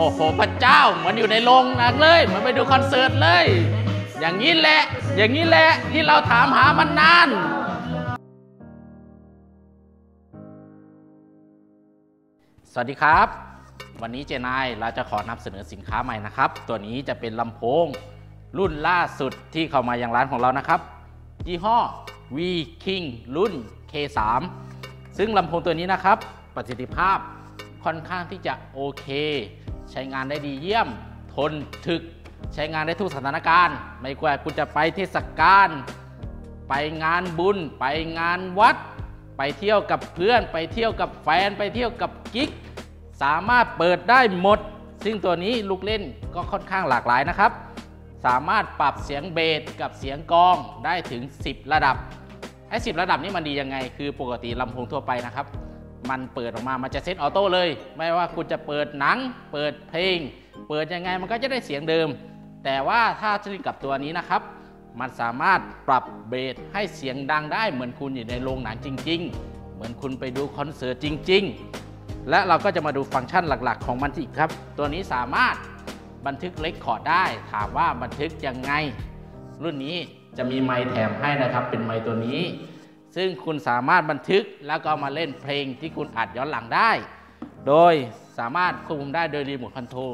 โอ้โหพระเจ้าเหมือนอยู่ในโรงหนังเลย เหมือนไปดูคอนเสิร์ตเลย อย่างนี้แหละ อย่างนี้แหละที่เราถามหามันนานสวัสดีครับ วันนี้เจนายเราจะขอนำเสนอสินค้าใหม่นะครับ ตัวนี้จะเป็นลำโพงรุ่นล่าสุดที่เข้ามายังร้านของเรานะครับ ยี่ห้อ V King รุ่น K3 ซึ่งลำโพงตัวนี้นะครับ ประสิทธิภาพค่อนข้างที่จะโอเค ใช้งานได้ดีเยี่ยม ทนถึก ใช้งานได้ทุกสถานการณ์ ไม่ว่าคุณจะไปเทศกาลไปงานบุญ ไปงานวัด ไปเที่ยวกับเพื่อน ไปเที่ยวกับแฟน ไปเที่ยวกับกิ๊ก สามารถเปิดได้หมด ซึ่งตัวนี้ลูกเล่นก็ค่อนข้างหลากหลายนะครับ สามารถปรับเสียงเบสกับเสียงกองได้ถึง 10 ระดับไอ้สิระดับนี้มันดียังไง คือปกติลำโพงทั่วไปนะครับ มันเปิดออกมา มันจะเซตออโต้เลย ไม่ว่าคุณจะเปิดหนัง เปิดเพลง เปิดยังไงมันก็จะได้เสียงเดิม แต่ว่าถ้าชนิดกับตัวนี้นะครับ มันสามารถปรับเบสให้เสียงดังได้ เหมือนคุณอยู่ในโรงหนังจริง ๆ เหมือนคุณไปดูคอนเสิร์ตจริง ๆ และเราก็จะมาดูฟังก์ชันหลักๆ ของมันอีกครับ ตัวนี้สามารถบันทึกเลคคอร์ดได้ ถามว่าบันทึกยังไง รุ่นนี้จะมีไมค์แถมให้นะครับ เป็นไมค์ตัวนี้ ซึ่งคุณสามารถบันทึกแล้วก็มาเล่นเพลงที่คุณอัดย้อนหลังได้ โดยสามารถควบคุมได้โดยรีโมทคอนโทรล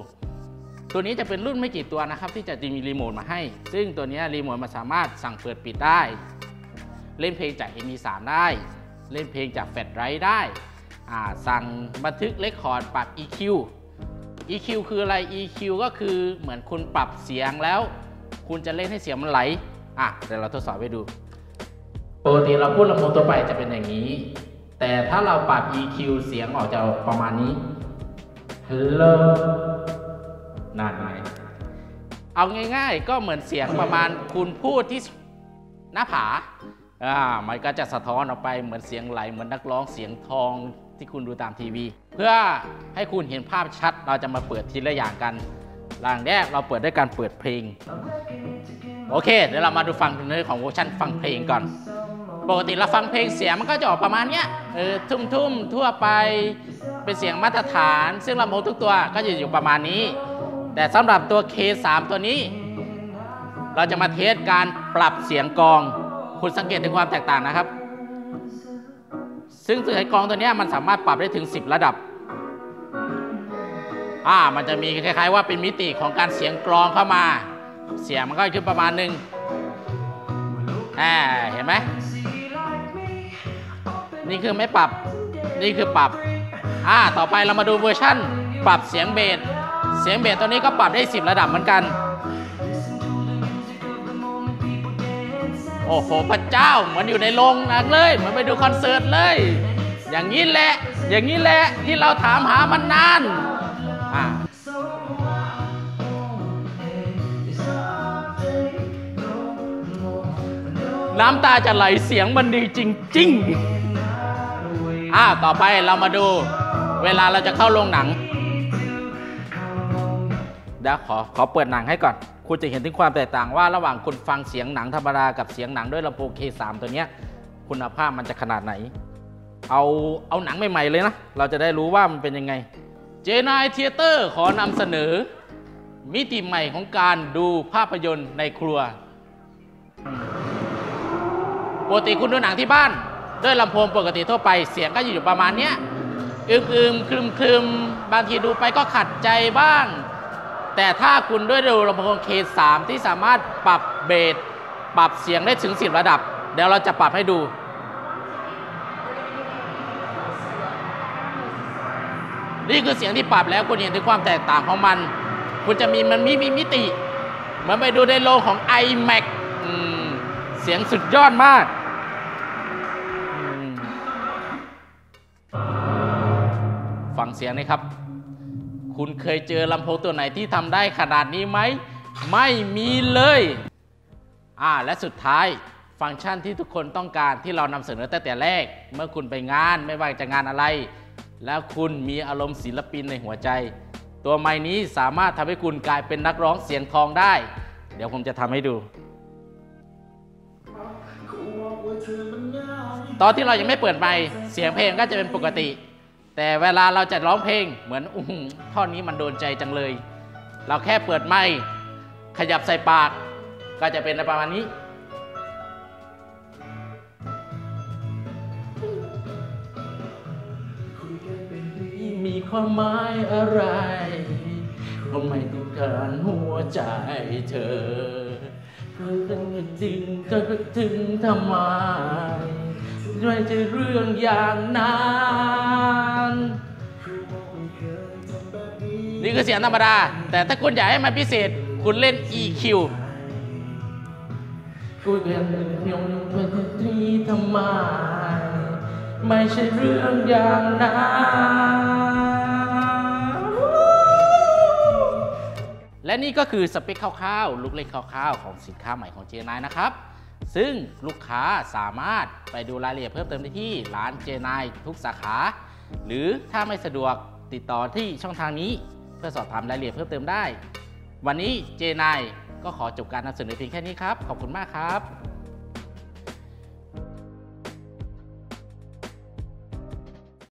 ตัวนี้จะเป็นรุ่นไม่กี่ตัวนะครับ ที่จะมีรีโมทมาให้ ซึ่งตัวนี้รีโมทมันสามารถสั่งเปิดปิดได้ เล่นเพลงจาก MP3 ได้ เล่นเพลงจากแฟลชไดรฟ์ได้ สั่งบันทึกเลคคอร์ดปรับ EQ EQ คืออะไร EQ ก็คือเหมือนคุณปรับเสียงแล้ว คุณจะเล่นให้เสียงมันไหล อะเดี๋ยวเราทดสอบให้ดู ปกติเราพูดลำโพงตัวไปจะเป็นอย่างนี้ แต่ถ้าเราปรับ EQ เสียงออกจะประมาณนี้ Hello นั่นไงเอาง่ายๆ ก็เหมือนเสียงประมาณคุณพูดที่หน้าผาอ่ามันก็จะสะท้อนออกไปเหมือนเสียงไหล เหมือนนักร้องเสียงทองที่คุณดูตามทีวี เพื่อให้คุณเห็นภาพชัดเราจะมาเปิดทีละอย่างกันหลังแรกเราเปิดด้วยการเปิดเพลง โอเค เดี๋ยวเรามาดูฟังเนื้อของเวอร์ชันฟังเพลงก่อน ปกติเราฟังเพลงเสียงมันก็จะออกประมาณเนี้ยเออทุ่มๆทั่วไปเป็นเสียงมาตรฐาน ซึ่งลำโพงทุกตัวก็จะอยู่ประมาณนี้ แต่สำหรับตัว K3 ตัวนี้ เราจะมาเทสการปรับเสียงกอง คุณสังเกตถึงความแตกต่างนะครับ ซึ่งเสียงกองตัวนี้มันสามารถปรับได้ถึง 10 ระดับอ่ามันจะมีคล้าย ๆ ว่าเป็นมิติของการเสียงกลองเข้ามา เสียงมันก็ขึ้นประมาณหนึ่งอ่าเห็นไหม นี่คือไม่ปรับ นี่คือปรับ อ่า ต่อไปเรามาดูเวอร์ชั่น ปรับเสียงเบส เสียงเบสตัวนี้ก็ปรับได้ 10 ระดับเหมือนกัน โอ้โห พระเจ้า เหมือนอยู่ในโรงหนังเลย เหมือนไปดูคอนเสิร์ตเลย อย่างนี้แหละ อย่างนี้แหละที่เราถามหามันนาน อ่าน้ำตาจะไหลเสียงมันดีจริง ๆ อ่าต่อไปเรามาดูเวลาเราจะเข้าโรงหนัง เดี๋ยวขอขอเปิดหนังให้ก่อน คุณจะเห็นถึงความแตกต่างว่าระหว่างคุณฟังเสียงหนังธรรมดากับเสียงหนังด้วยลำโพง K3 ตัวเนี้ยคุณภาพมันจะขนาดไหน เอาเอาหนังใหม่ๆเลยนะ เราจะได้รู้ว่ามันเป็นยังไง เจนายเทเตอร์ขอนำเสนอ มิติใหม่ของการดูภาพยนตร์ในครัวปกติคุณดูหนังที่บ้าน ด้วยลำโพงปกติทั่วไปเสียงก็อยู่ประมาณเนี้ยอึมอึมคลึมคลึมบางทีดูไปก็ขัดใจบ้าง แต่ถ้าคุณด้วยดูลำโพง K3 ที่สามารถปรับเบสปรับเสียงได้ถึง10ระดับ เดี๋ยวเราจะปรับให้ดูนี่คือเสียงที่ปรับแล้วคุณเห็นถึงความแตกต่างของมัน คุณจะมีมันมีมีมิติ เหมือนไปดูในโรงของ iMac อืมเสียงสุดยอดมาก ฟังเสียงนี่ครับ คุณเคยเจอลำโพงตัวไหนที่ทำได้ขนาดนี้ไหม ไม่มีเลย อ่า และสุดท้ายฟังก์ชันที่ทุกคนต้องการที่เรานำเสนอตั้งแต่แรก เมื่อคุณไปงานไม่ว่าจะงานอะไร แล้วคุณมีอารมณ์ศิลปินในหัวใจ ตัวไม้นี้สามารถทำให้คุณกลายเป็นนักร้องเสียงทองได้ เดี๋ยวผมจะทำให้ดูตอนที่เรายังไม่เปิดไมค์เสียงเพลงก็จะเป็นปกติ แต่เวลาเราจะร้องเพลงเหมือนอุ้งท่อนนี้มันโดนใจจังเลย เราแค่เปิดไมค์ขยับใส่ปาก ก็จะเป็นประมาณนี้ มีความหมายอะไรทำไมต้องการหัวใจเธอเธอต้องดึงเธอถึงทำไมไม่ใช่เรื่องอย่างนั้น นี่คือเสียงธรรมดา แต่ถ้าคุณอยากให้มันพิเศษ คุณเล่น EQ กูเรียนเพียงเป็นทรีทำไมไม่ใช่เรื่องอย่างนั้นและนี่ก็คือสเปคคร่าวๆลูกเล่นคร่าวๆ ของสินค้าใหม่ของเจนายนะครับ ซึ่งลูกค้าสามารถไปดูรายละเอียดเพิ่มเติมได้ที่ร้านเจนายทุกสาขา หรือถ้าไม่สะดวกติดต่อที่ช่องทางนี้ เพื่อสอบถามรายละเอียดเพิ่มเติมได้ วันนี้เจนายก็ขอจบการนำเสนอเพียงแค่นี้ครับ ขอบคุณมากครับ